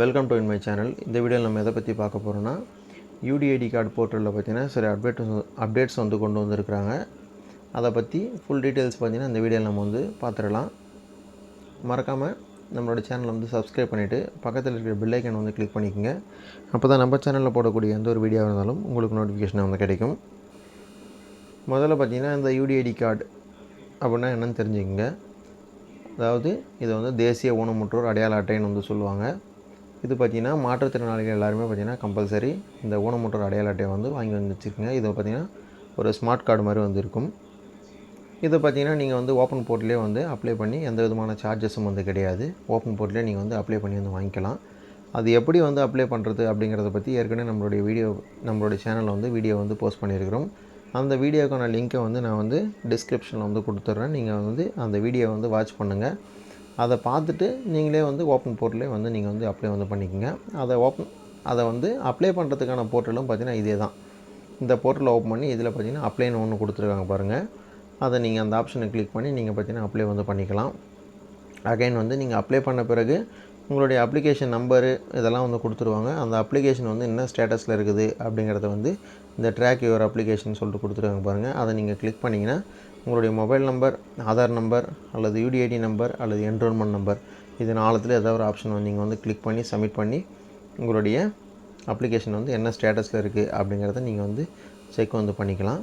Welcome to in my channel இந்த வீடியோவில் நம்ம எதை பற்றி பார்க்க போகிறோன்னா யூடிஐடி கார்டு போர்ட்டலில் பார்த்தீங்கன்னா சில அப்டேட் அப்டேட்ஸ் வந்து கொண்டு வந்திருக்கிறாங்க. அதை பற்றி ஃபுல் டீட்டெயில்ஸ் பார்த்தீங்கன்னா இந்த வீடியோவில் நம்ம வந்து பார்த்துடலாம். மறக்காமல் நம்மளோட சேனலை வந்து சப்ஸ்கிரைப் பண்ணிவிட்டு பக்கத்தில் இருக்கிற பில்லைக்கன் வந்து கிளிக் பண்ணிக்கோங்க. அப்போ தான் நம்ம சேனலில் போடக்கூடிய எந்த ஒரு வீடியோவாக இருந்தாலும் உங்களுக்கு நோட்டிஃபிகேஷன் வந்து கிடைக்கும். முதல்ல பார்த்தீங்கன்னா இந்த யூடிஐடி கார்டு அப்படின்னா என்னென்னு தெரிஞ்சுக்கங்க. அதாவது இதை வந்து தேசிய ஊனமுற்றோர் அடையாள அட்டைன்னு வந்து சொல்லுவாங்க. இது பார்த்திங்கன்னா மாற்றுத்திறனாளிகள் எல்லாருமே பார்த்திங்கன்னா கம்பல்சரி இந்த ஊனமுற்றோர் அடையாள அட்டையை வந்து வாங்கி வந்து வச்சுருக்கீங்க இது பார்த்திங்கன்னா ஒரு ஸ்மார்ட் கார்டு மாதிரி வந்து இருக்கும். இது பார்த்திங்கன்னா நீங்கள் வந்து ஓப்பன் போர்ட்லேயே வந்து அப்ளை பண்ணி எந்த விதமான சார்ஜஸும் வந்து கிடையாது. ஓப்பன் போர்ட்லேயே நீங்கள் வந்து அப்ளை பண்ணி வந்து வாங்கிக்கலாம். அது எப்படி வந்து அப்ளை பண்ணுறது அப்படிங்கிறத பற்றி ஏற்கனவே நம்மளுடைய வீடியோ நம்மளுடைய சேனலில் வந்து வீடியோ வந்து போஸ்ட் பண்ணியிருக்கிறோம். அந்த வீடியோக்கான லிங்க்கை வந்து நான் வந்து டிஸ்கிரிப்ஷனில் வந்து கொடுத்துட்றேன். நீங்கள் வந்து அந்த வீடியோ வந்து வாட்ச் பண்ணுங்கள் அதை பார்த்துட்டு நீங்களே வந்து ஓப்பன் போர்ட்டலே வந்து நீங்கள் வந்து அப்ளை வந்து பண்ணிக்கோங்க. அதை ஓப்பன் அதை வந்து அப்ளை பண்ணுறதுக்கான போர்ட்டலும் பார்த்தீங்கன்னா இதே தான். இந்த போர்ட்டலை ஓப்பன் பண்ணி இதில் பார்த்தீங்கன்னா அப்ளைன்னு ஒன்று கொடுத்துருக்காங்க பாருங்கள் அதை நீங்கள் அந்த ஆப்ஷனை கிளிக் பண்ணி நீங்கள் பார்த்தீங்கன்னா அப்ளை வந்து பண்ணிக்கலாம். அகைன் வந்து நீங்கள் அப்ளை பண்ண பிறகு உங்களுடைய அப்ளிகேஷன் நம்பரு இதெல்லாம் வந்து கொடுத்துருவாங்க. அந்த அப்ளிகேஷன் வந்து என்ன ஸ்டேட்டஸில் இருக்குது அப்படிங்கிறத வந்து இந்த ட்ராக் யுவர் அப்ளிகேஷன் சொல்லிட்டு கொடுத்துருக்காங்க பாருங்கள் அதை நீங்கள் கிளிக் பண்ணிங்கன்னா உங்களுடைய மொபைல் நம்பர் ஆதார் நம்பர் அல்லது யூடிஐடி நம்பர் அல்லது என்ரோல்மெண்ட் நம்பர் இது நாலத்தில் ஏதாவது ஒரு ஆப்ஷன் வந்து நீங்கள் வந்து கிளிக் பண்ணி சப்மிட் பண்ணி உங்களுடைய அப்ளிகேஷன் வந்து என்ன ஸ்டேட்டஸில் இருக்குது அப்படிங்கிறத நீங்கள் வந்து செக் வந்து பண்ணிக்கலாம்.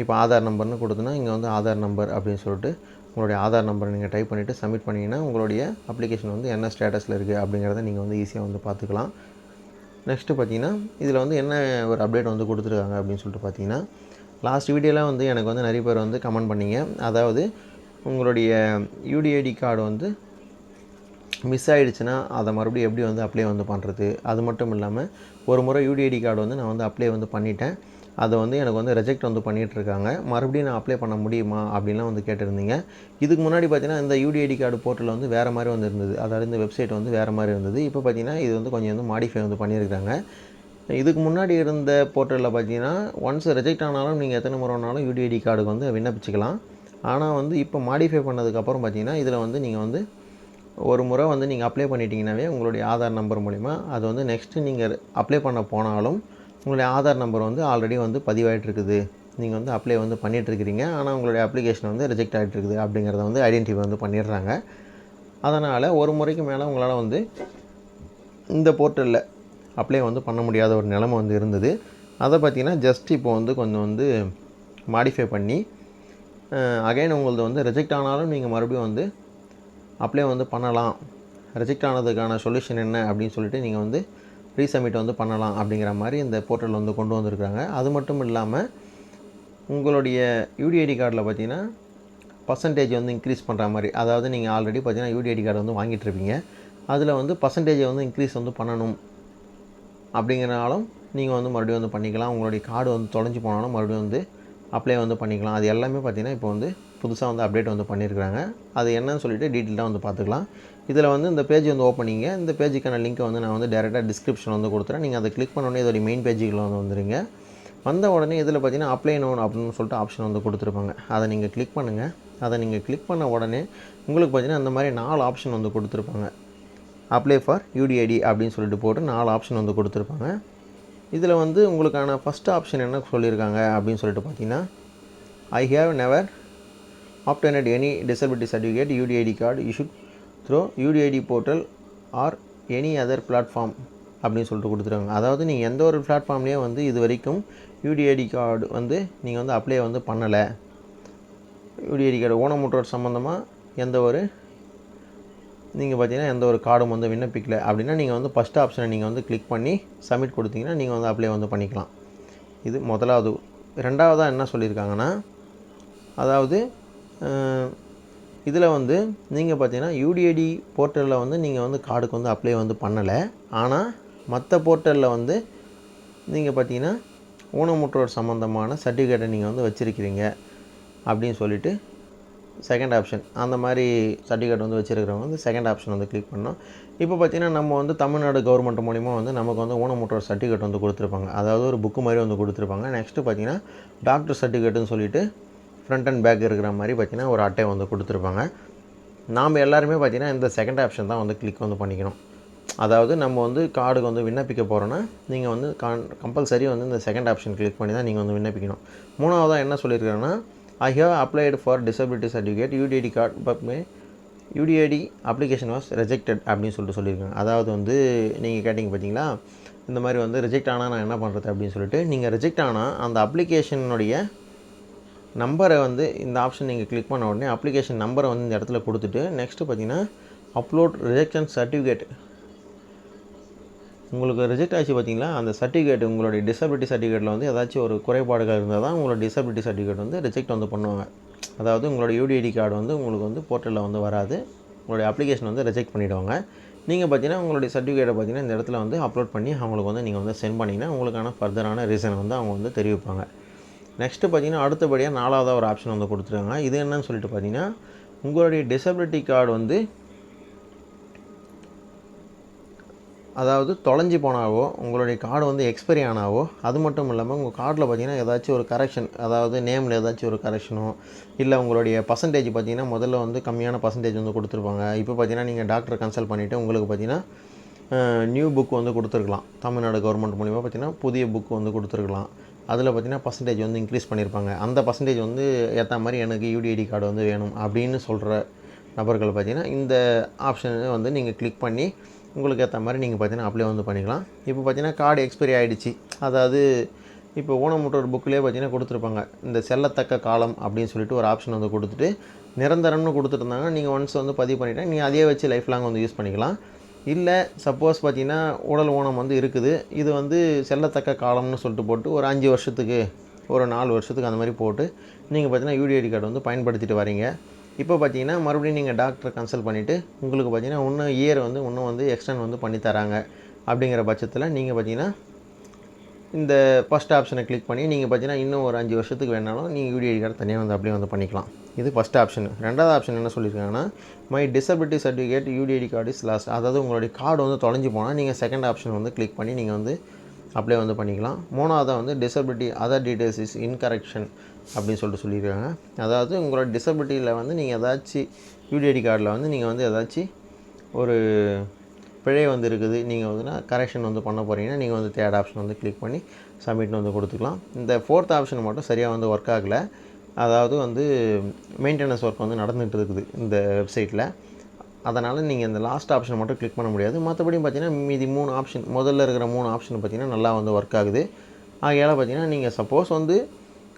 இப்போ ஆதார் நம்பர்னு கொடுத்தோன்னா இங்கே வந்து ஆதார் நம்பர் அப்படின்னு சொல்லிட்டு உங்களுடைய ஆதார் நம்பரை நீங்கள் டைப் பண்ணிவிட்டு சப்மிட் பண்ணிங்கன்னா உங்களுடைய அப்ளிகேஷன் வந்து என்ன ஸ்டேட்டஸில் இருக்குது அப்படிங்கிறத நீங்கள் வந்து ஈஸியாக வந்து பார்த்துக்கலாம். நெக்ஸ்ட்டு பார்த்தீங்கன்னா இதில் வந்து என்ன ஒரு அப்டேட் வந்து கொடுத்துருக்காங்க அப்படின்னு சொல்லிட்டு பார்த்தீங்கன்னா லாஸ்ட் வீடியோலாம் வந்து எனக்கு வந்து நிறைய பேர் வந்து கமெண்ட் பண்ணிங்க. அதாவது உங்களுடைய யூடிஐடி கார்டு வந்து மிஸ் ஆகிடுச்சுன்னா அதை மறுபடியும் எப்படி வந்து அப்ளை வந்து பண்ணுறது அது மட்டும் இல்லாமல் ஒரு முறை யூடிஐடி கார்டு வந்து நான் வந்து அப்ளை வந்து பண்ணிட்டேன். அதை வந்து எனக்கு வந்து ரெஜெக்ட் வந்து பண்ணிகிட்ருக்காங்க மறுபடியும் நான் அப்ளை பண்ண முடியுமா அப்படின்லாம் வந்து கேட்டிருந்தீங்க. இதுக்கு முன்னாடி பார்த்தீங்கன்னா இந்த யூடிஐடி கார்டு போர்ட்டலில் வந்து வேறு மாதிரி வந்து இருந்தது. அதாவது இந்த வெப்சைட் வந்து வேறு மாதிரி இருந்தது. இப்போ பார்த்தீங்கன்னா இது வந்து கொஞ்சம் வந்து மாடிஃபை வந்து பண்ணியிருக்காங்க. இதுக்கு முன்னாடி இருந்த போர்ட்டலில் பார்த்தீங்கன்னா ஒன்ஸ் ரிஜெக்ட் ஆனாலும் நீங்கள் எத்தனை முறை வேணாலும் யூடிஐடி கார்டுக்கு வந்து விண்ணப்பிச்சிக்கலாம். ஆனால் வந்து இப்போ மாடிஃபை பண்ணதுக்கப்புறம் பார்த்தீங்கன்னா இதில் வந்து நீங்கள் வந்து ஒரு முறை வந்து நீங்கள் அப்ளை பண்ணிட்டீங்கன்னாவே உங்களுடைய ஆதார் நம்பர் மூலிமா அது வந்து நெக்ஸ்ட்டு நீங்கள் அப்ளை பண்ண போனாலும் உங்களுடைய ஆதார் நம்பர் வந்து ஆல்ரெடி வந்து பதிவாகிட்டுருக்குது நீங்கள் வந்து அப்ளை வந்து பண்ணிகிட்ருக்கிறீங்க ஆனால் உங்களுடைய அப்ளிகேஷன் வந்து ரிஜெக்ட் ஆகிட்டு இருக்குது அப்படிங்கிறத வந்து ஐடென்டிஃபை வந்து பண்ணிடுறாங்க. அதனால் ஒரு முறைக்கு மேலே உங்களால் வந்து இந்த போர்ட்டலில் அப்ளை வந்து பண்ண முடியாத ஒரு நிலமை வந்து இருந்தது. அதை பார்த்தீங்கன்னா ஜஸ்ட் இப்போ வந்து கொஞ்சம் வந்து மாடிஃபை பண்ணி அகைன் உங்களது வந்து ரிஜெக்ட் ஆனாலும் நீங்கள் மறுபடியும் வந்து அப்ளை வந்து பண்ணலாம். ரிஜெக்ட் ஆனதுக்கான சொல்யூஷன் என்ன அப்படின்னு சொல்லிட்டு நீங்கள் வந்து ரீசப்மிட் வந்து பண்ணலாம் அப்படிங்கிற மாதிரி இந்த போர்ட்டல் வந்து கொண்டு வந்திருக்காங்க அது மட்டும் இல்லாமல் உங்களுடைய யூடிஐடி கார்டில் பார்த்தீங்கன்னா பர்சன்டேஜ் வந்து இன்க்ரீஸ் பண்ணுற மாதிரி அதாவது நீங்கள் ஆல்ரெடி பார்த்தீங்கன்னா யூடிஐடி கார்டு வந்து வாங்கிட்டு இருப்பீங்க. அதில் வந்து பர்சன்டேஜை வந்து இன்க்ரீஸ் வந்து பண்ணணும். அப்படிங்கிறனாலும் நீங்கள் வந்து மறுபடியும் வந்து பண்ணிக்கலாம். உங்களுடைய கார்டு வந்து தொலைஞ்சு போனாலும் மறுபடியும் வந்து அப்ளை வந்து பண்ணிக்கலாம். அது எல்லாமே பார்த்தீங்கன்னா இப்போ வந்து புதுசாக வந்து அப்டேட் வந்து பண்ணியிருக்கிறாங்க அது என்னன்னு சொல்லிட்டு டீட்டெயிலாக வந்து பார்த்துக்கலாம் இதில் வந்து இந்த பேஜ் வந்து ஓப்பனிங்க இந்த பேஜுக்கான லிங்க்கை வந்து நான் வந்து டேரெக்டாக டிஸ்கிரிப்ஷன் வந்து கொடுத்துறேன். நீங்கள் அதை கிளிக் பண்ண உடனே இதோடைய மெயின் பேஜுக்குள்ள வந்து வந்துடுங்க வந்த உடனே இதில் பார்த்தீங்கன்னா அப்ளை நோன் அப்படின்னு சொல்லிட்டு ஆப்ஷன் வந்து கொடுத்துருப்பாங்க. அதை நீங்கள் கிளிக் பண்ணுங்கள் அதை நீங்கள் கிளிக் பண்ண உடனே உங்களுக்கு பார்த்தீங்கன்னா அந்த மாதிரி நாலு ஆப்ஷன் வந்து கொடுத்துருப்பாங்க. அப்ளை ஃபார் யூடிஐடி அப்படின்னு சொல்லிட்டு போட்டு நாலு ஆப்ஷன் வந்து கொடுத்துருப்பாங்க. இதில் வந்து உங்களுக்கான ஃபஸ்ட் ஆப்ஷன் என்ன சொல்லியிருக்காங்க அப்படின்னு சொல்லிட்டு பார்த்தீங்கன்னா I have never obtained any disability certificate UDID card issue through UDID portal or any other platform அப்படின்னு சொல்லிட்டு கொடுத்துருக்காங்க. அதாவது நீங்கள் எந்த ஒரு பிளாட்ஃபார்ம்லேயும் வந்து இது வரைக்கும் யூடிஐடி கார்டு வந்து நீங்கள் வந்து அப்ளை வந்து பண்ணலை. யூடிஐடி கார்டு ஊனமுற்றோர் சம்மந்தமாக எந்த ஒரு நீங்கள் பார்த்தீங்கன்னா எந்த ஒரு கார்டும் வந்து விண்ணப்பிக்கல அப்படின்னா நீங்கள் வந்து ஃபஸ்ட் ஆப்ஷனை நீங்கள் வந்து கிளிக் பண்ணி சப்மிட் கொடுத்தீங்கன்னா நீங்கள் வந்து அப்ளை வந்து பண்ணிக்கலாம். இது முதலாவது. ரெண்டாவதாக என்ன சொல்லியிருக்காங்கன்னா அதாவது இதில் வந்து நீங்கள் பார்த்தீங்கன்னா யூடிஐடி போர்ட்டலில் வந்து நீங்கள் வந்து கார்டுக்கு வந்து அப்ளை வந்து பண்ணலை. ஆனால் மற்ற போர்ட்டலில் வந்து நீங்கள் பார்த்தீங்கன்னா ஊனமுற்றோர் சம்மந்தமான சர்டிஃபிகேட்டை நீங்கள் வந்து வச்சுருக்கிறீங்க அப்படின்னு சொல்லிவிட்டு செகண்ட் ஆப்ஷன் அந்த மாதிரி சர்டிஃபிகேட் வந்து வச்சுருக்கிறவங்க வந்து செகண்ட் ஆப்ஷன் வந்து கிளிக் பண்ணோம் இப்போ பார்த்தீங்கன்னா நம்ம வந்து தமிழ்நாடு கவர்மெண்ட் மூலிமா வந்து நமக்கு வந்து ஊனமுற்றோர் சர்டிஃபிகேட் வந்து கொடுத்துருப்பாங்க. அதாவது ஒரு புக்கு மாதிரி வந்து கொடுத்துருப்பாங்க. நெக்ஸ்ட்டு பார்த்தீங்கன்னா டாக்டர் சர்டிஃபிகேட்டுன்னு சொல்லிட்டு ஃப்ரண்ட் அண்ட் பேக் இருக்கிற மாதிரி பார்த்தீங்கன்னா ஒரு அட்டை வந்து கொடுத்துருப்பாங்க. நாம் எல்லாருமே பார்த்திங்கன்னா இந்த செகண்ட் ஆப்ஷன் தான் வந்து கிளிக் வந்து பண்ணிக்கணும். அதாவது நம்ம வந்து கார்டுக்கு வந்து விண்ணப்பிக்க போகிறோன்னா நீங்கள் வந்து கான் கம்பல்சரி வந்து இந்த செகண்ட் ஆப்ஷன் கிளிக் பண்ணி தான் நீங்கள் வந்து விண்ணப்பிக்கணும். மூணாவதாக என்ன சொல்லியிருக்காங்கன்னா I have applied for disability certificate UDID card but my UDID application was rejected அப்படின்னு சொல்லிட்டு சொல்லியிருக்காங்க. அதாவது வந்து நீங்கள் கேட்டிங்க பார்த்தீங்களா இந்த மாதிரி வந்து ரிஜெக்ட் ஆனால் நான் என்ன பண்ணுறது அப்படின்னு சொல்லிட்டு நீங்கள் ரிஜெக்ட் ஆனால் அந்த அப்ளிகேஷனுடைய நம்பரை வந்து இந்த ஆப்ஷன் நீங்கள் கிளிக் பண்ண உடனே அப்ளிகேஷன் நம்பரை வந்து இந்த இடத்துல கொடுத்துட்டு நெக்ஸ்ட்டு பார்த்தீங்கன்னா அப்லோட் ரிஜெக்ஷன் சர்டிஃபிகேட் உங்களுக்கு ரிஜெக்ட் ஆச்சு பார்த்தீங்களா? அந்த சர்டிஃபிகேட் உங்களுடைய டிசபிலிட்டி சர்டிஃபிகேட்டில் வந்து ஏதாச்சும் ஒரு குறைபாடுகள் இருந்தால் தான் உங்களோட டிசபிலிட்டி சர்டிஃபிகேட் வந்து ரிஜெக்ட் வந்து பண்ணுவாங்க. அதாவது உங்களோட யூடிஐடி கார்டு வந்து உங்களுக்கு வந்து போர்ட்டலில் வந்து வராது. உங்களுடைய அப்ளிகேஷன் வந்து ரிஜெக்ட் பண்ணிவிடுவாங்க நீங்கள் பார்த்தீங்கன்னா உங்களுடைய சர்டிஃபிகேட்டை பார்த்தீங்கன்னா இந்த இடத்துல வந்து அப்லோட் பண்ணி அவங்களுக்கு வந்து நீங்கள் வந்து சென்ட் பண்ணிங்கன்னா உங்களுக்கான ஃபர்தரான ரீசனை வந்து அவங்க வந்து தெரிவிப்பாங்க. நெக்ஸ்ட்டு பார்த்தீங்கன்னா அடுத்தபடியாக நாலாவதாக ஒரு ஆப்ஷன் வந்து கொடுத்துருக்காங்க. இது என்னன்னு சொல்லிட்டு பார்த்தீங்கன்னா உங்களுடைய டிசபிலிட்டி கார்டு வந்து அதாவது தொலைஞ்சு போனாவோ உங்களுடைய கார்டு வந்து எக்ஸ்பைரி ஆனாவோ அது மட்டும் இல்லாமல் உங்கள் கார்டில் பார்த்தீங்கன்னா ஏதாச்சும் ஒரு கரெக்ஷன் அதாவது நேமில் ஏதாச்சும் ஒரு கரெக்ஷனோ இல்லை உங்களுடைய பர்சன்டேஜ் பார்த்தீங்கன்னா முதல்ல வந்து கம்மியான பர்சன்டேஜ் வந்து கொடுத்துருப்பாங்க. இப்போ பார்த்தீங்கன்னா நீங்கள் டாக்டரை கன்சல்ட் பண்ணிவிட்டு உங்களுக்கு பார்த்தீங்கன்னா நியூ புக் வந்து கொடுத்துருக்கலாம். தமிழ்நாடு கவர்மெண்ட் மூலிமா பார்த்தீங்கன்னா புதிய புக் வந்து கொடுத்துருக்கலாம். அதில் பார்த்தீங்கன்னா பர்சன்டேஜ் வந்து இன்க்ரீஸ் பண்ணியிருப்பாங்க அந்த பர்சன்டேஜ் வந்து ஏற்ற மாதிரி எனக்கு யூடிஐடி கார்டு வந்து வேணும் அப்படின்னு சொல்கிற நபர்கள் பார்த்தீங்கன்னா இந்த ஆப்ஷனை வந்து நீங்கள் கிளிக் பண்ணி உங்களுக்கு ஏற்ற மாதிரி நீங்கள் பார்த்தீங்கன்னா அப்ளை வந்து பண்ணிக்கலாம். இப்போ பார்த்தீங்கன்னா கார்டு எக்ஸ்பைரி ஆகிடுச்சு அதாவது இப்போ ஊனமுற்றோர் புக்கிலே பார்த்தீங்கன்னா கொடுத்துருப்பாங்க. இந்த செல்லத்தக்க காலம் அப்படின்னு சொல்லிட்டு ஒரு ஆப்ஷன் வந்து கொடுத்துட்டு நிரந்தரம்னு கொடுத்துருந்தாங்க நீங்கள் ஒன்ஸ் வந்து பதிவு பண்ணிட்டேன் நீங்கள் அதே வச்சு லைஃப் லாங் வந்து யூஸ் பண்ணிக்கலாம். இல்லை சப்போஸ் பார்த்தீங்கன்னா உடல் ஊனம் வந்து இருக்குது. இது வந்து செல்லத்தக்க காலம்னு சொல்லிட்டு போட்டு ஒரு அஞ்சு வருஷத்துக்கு ஒரு நாலு வருஷத்துக்கு அந்த மாதிரி போட்டு நீங்கள் பார்த்தீங்கன்னா யூடிஐடி கார்டு வந்து பயன்படுத்திட்டு வரீங்க. இப்போ பார்த்தீங்கன்னா மறுபடியும் நீங்கள் டாக்டரை கன்சல்ட் பண்ணிவிட்டு உங்களுக்கு பார்த்தீங்கன்னா இன்னும் இயர் வந்து இன்னும் வந்து எக்ஸ்டெண்ட் வந்து பண்ணி தராங்க. அப்படிங்கிற பட்சத்தில் நீங்கள் பார்த்தீங்கன்னா இந்த ஃபஸ்ட் ஆப்ஷனை கிளிக் பண்ணி நீங்கள் பார்த்தீங்கன்னா இன்னும் ஒரு அஞ்சு வருஷத்துக்கு வேணாலும் நீங்கள் வீடியோ கார்டு தனியாக வந்து அப்படியே வந்து பண்ணிக்கலாம். இது ஃபஸ்ட் ஆப்ஷன் ரெண்டாவது ஆப்ஷன் என்ன சொல்லியிருக்காங்கன்னா my disability certificate UDID card is lost அதாவது உங்களுடைய கார்டு வந்து தொலைஞ்சு போனால் நீங்கள் செகண்ட் ஆப்ஷன் வந்து கிளிக் பண்ணி நீங்கள் வந்து அப்ளை வந்து பண்ணிக்கலாம். மூணாவதாக வந்து disability other details is in correction அப்படின்னு சொல்லிட்டு சொல்லியிருக்காங்க. அதாவது உங்களோட டிசபிலிட்டியில் வந்து நீங்கள் ஏதாச்சும் யூடிஐடி கார்டில் வந்து நீங்கள் வந்து ஏதாச்சும் ஒரு பிழை வந்து இருக்குது. நீங்கள் வந்துன்னா கரெக்ஷன் வந்து பண்ண போகிறீங்கன்னா நீங்கள் வந்து தேர்ட் ஆப்ஷன் வந்து கிளிக் பண்ணி சப்மிட்னு வந்து கொடுத்துக்கலாம். இந்த ஃபோர்த் ஆப்ஷன் மட்டும் சரியாக வந்து ஒர்க் ஆகலை. அதாவது வந்து மெயின்டெனன்ஸ் ஒர்க் வந்து நடந்துகிட்டு இருக்குது இந்த வெப்சைட்டில் அதனால் நீங்கள் இந்த லாஸ்ட் ஆப்ஷனை மட்டும் கிளிக் பண்ண முடியாது. மற்றபடி பார்த்தீங்கன்னா மீதி மூணு ஆப்ஷன் முதல்ல இருக்கிற மூணு ஆப்ஷன் பார்த்தீங்கன்னா நல்லா வந்து ஒர்க் ஆகுது. ஆகையால் பார்த்தீங்கன்னா நீங்கள் சப்போஸ் வந்து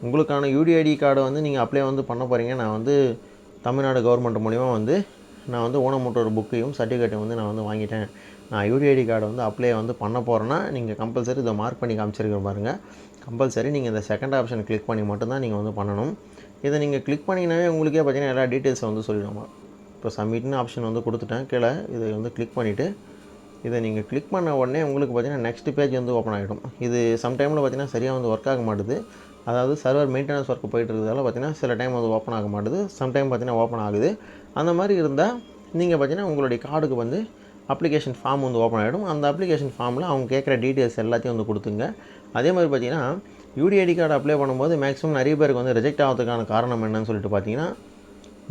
உங்களுக்கான யூடிஐடி கார்டை வந்து நீங்கள் அப்ளை வந்து பண்ண போகிறீங்க நான் வந்து தமிழ்நாடு கவர்மெண்ட் மூலிமா வந்து நான் வந்து ஊனமுற்றோர் புக்கையும் சர்டிஃபிகேட்டையும் வந்து நான் வந்து வாங்கிட்டேன். நான் யூடிஐடி கார்டை வந்து அப்ளை வந்து பண்ண போகிறேன்னா நீங்கள் கம்பல்சரி இதை மார்க் பண்ணி காமிச்சிருக்கிற பாருங்கள் கம்பல்சரி நீங்கள் இந்த செகண்ட் ஆப்ஷன் கிளிக் பண்ணி மட்டும்தான் நீங்கள் வந்து பண்ணணும். இதை நீங்கள் கிளிக் பண்ணிங்கனாவே உங்களுக்கே பார்த்தீங்கன்னா எல்லா டீட்டெயில்ஸை வந்து சொல்லிடுவோம் இப்போ சப்மிட்னு ஆப்ஷன் வந்து கொடுத்துட்டேன். கீழே இதை வந்து கிளிக் பண்ணிவிட்டு இதை நீங்கள் கிளிக் பண்ண உடனே உங்களுக்கு பார்த்தீங்கன்னா நெக்ஸ்ட் பேஜ் வந்து ஓப்பன் ஆகிடும் இது சம்டைமில் பார்த்தீங்கன்னா சரியாக வந்து ஒர்க் ஆக மாட்டுது. அதாவது சர்வர் மெயின்டெனன்ஸ் ஒர்க் போயிட்டு இருக்கிறதால பார்த்தீங்கன்னா சில டைம் வந்து ஓப்பன் ஆக மாட்டுது. சம்டைம் பார்த்தீங்கன்னா ஓப்பன் ஆகுது. அந்த மாதிரி இருந்தால் நீங்கள் பார்த்தீங்கன்னா உங்களுடைய கார்டுக்கு வந்து அப்ளிகேஷன் ஃபார்ம் வந்து ஓப்பன் ஆகிடும் அந்த அப்ளிகேஷன் ஃபார்மில் அவங்க கேட்குற டீட்டெயில்ஸ் எல்லாத்தையும் வந்து கொடுத்துங்க. அதே மாதிரி பார்த்தீங்கன்னா யூடிஐடி கார்டு அப்ளை பண்ணும்போது மேக்ஸிமம் நிறைய பேருக்கு வந்து ரிஜெக்ட் ஆகிறதுக்கான காரணம் என்னன்னு சொல்லிட்டு பார்த்தீங்கன்னா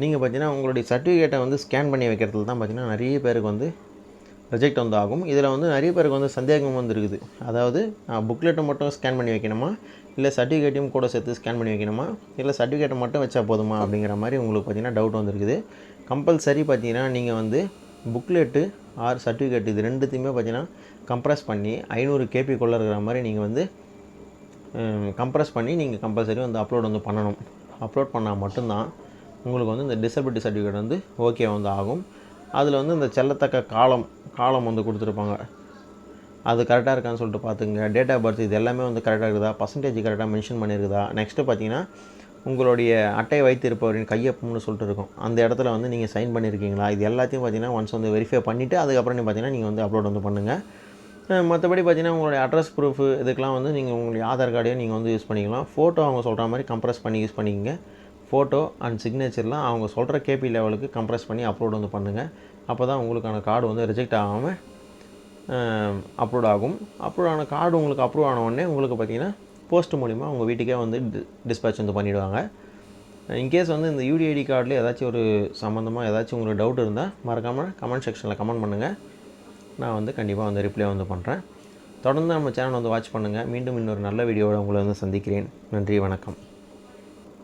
நீங்கள் பார்த்தீங்கன்னா உங்களுடைய சர்டிஃபிகேட்டை வந்து ஸ்கேன் பண்ணி வைக்கிறதுல தான் பார்த்தீங்கன்னா நிறைய பேருக்கு வந்து ரிஜெக்ட் வந்து ஆகும் இதில் வந்து நிறைய பேருக்கு வந்து சந்தேகம் வந்து இருக்குது அதாவது புக்லெட்டை மட்டும் ஸ்கேன் பண்ணி வைக்கணுமா? இல்லை சர்டிஃபிகேட்டையும் கூட சேர்த்து ஸ்கேன் பண்ணி வைக்கணுமா? இல்லை சர்டிஃபிகேட்டை மட்டும் வச்சா போதுமா? அப்படிங்கிற மாதிரி உங்களுக்கு பார்த்தீங்கன்னா டவுட் வந்துருக்குது. கம்பல்சரி பார்த்தீங்கன்னா நீங்கள் வந்து புக்லெட்டு ஆர் சர்டிஃபிகேட் இது ரெண்டுத்தையுமே பார்த்தீங்கன்னா கம்ப்ரஸ் பண்ணி ஐநூறு கேபிக்குள்ளே இருக்கிற மாதிரி நீங்கள் வந்து கம்ப்ரஸ் பண்ணி நீங்கள் கம்பல்சரி வந்து அப்லோட் வந்து பண்ணணும். அப்லோட் பண்ணால் மட்டும்தான் உங்களுக்கு வந்து இந்த டிசபிலிட்டி சர்டிஃபிகேட் வந்து ஓகே வந்து ஆகும். அதில் வந்து இந்த செல்லத்தக்க காலம் காலம் வந்து கொடுத்துருப்பாங்க. அது கரெக்டாக இருக்கான்னு சொல்லிட்டு பார்த்துங்க. டேட் ஆஃப் பர்த் இது எல்லாமே வந்து கரெக்டாக இருக்குதா? பர்சன்டேஜ் கரெக்டாக மென்ஷன் பண்ணியிருக்குதா நெக்ஸ்ட்டு பார்த்தீங்கன்னா உங்களுடைய அட்டை வைத்திருப்பவரின் கையொப்பம்னு சொல்லிட்டு இருக்கும். அந்த இடத்துல வந்து நீங்கள் சைன் பண்ணியிருக்கீங்களா இது எல்லாத்தையும் பார்த்தீங்கன்னா ஒன்ஸ் வந்து வெரிஃபை பண்ணிவிட்டு அதுக்கப்புறம் பார்த்தீங்கன்னா நீங்கள் வந்து அப்லோட் வந்து பண்ணுங்கள் மற்றபடி பார்த்தீங்கன்னா உங்களுடைய அட்ரஸ் ப்ரூஃப் இதுக்கெலாம் வந்து நீங்கள் உங்களுடைய ஆதார் கார்டையும் நீங்கள் வந்து யூஸ் பண்ணிக்கலாம். ஃபோட்டோ அவங்க சொல்கிற மாதிரி கம்ப்ரஸ் பண்ணி யூஸ் பண்ணிக்கங்க. ஃபோட்டோ அண்ட் சிக்னேச்சர்லாம் அவங்க சொல்கிற கேபி லெவலுக்கு கம்ப்ரஸ் பண்ணி அப்லோட் வந்து பண்ணுங்கள் அப்போ தான் உங்களுக்கான கார்டு வந்து ரிஜெக்ட் ஆகாமல் அப்லோட் ஆகும். அப்லோட் ஆன கார்டு உங்களுக்கு அப்ரூவ் ஆன உடனே உங்களுக்கு பார்த்தீங்கன்னா போஸ்ட் மூலிமா உங்கள் வீட்டுக்கே வந்து டிஸ்பேச் வந்து பண்ணிவிடுவாங்க இன்கேஸ் வந்து இந்த யூடிஐடி கார்டில் ஏதாச்சும் ஒரு சம்மந்தமாக ஏதாச்சும் உங்களுக்கு டவுட் இருந்தால் மறக்காமல் கமெண்ட் செக்ஷனில் கமெண்ட் பண்ணுங்கள் நான் வந்து கண்டிப்பாக வந்து ரிப்ளை வந்து பண்ணுறேன் தொடர்ந்து நம்ம சேனல் வந்து வாட்ச் பண்ணுங்கள் மீண்டும் இன்னொரு நல்ல வீடியோவோட உங்களை வந்து சந்திக்கிறேன். நன்றி வணக்கம்.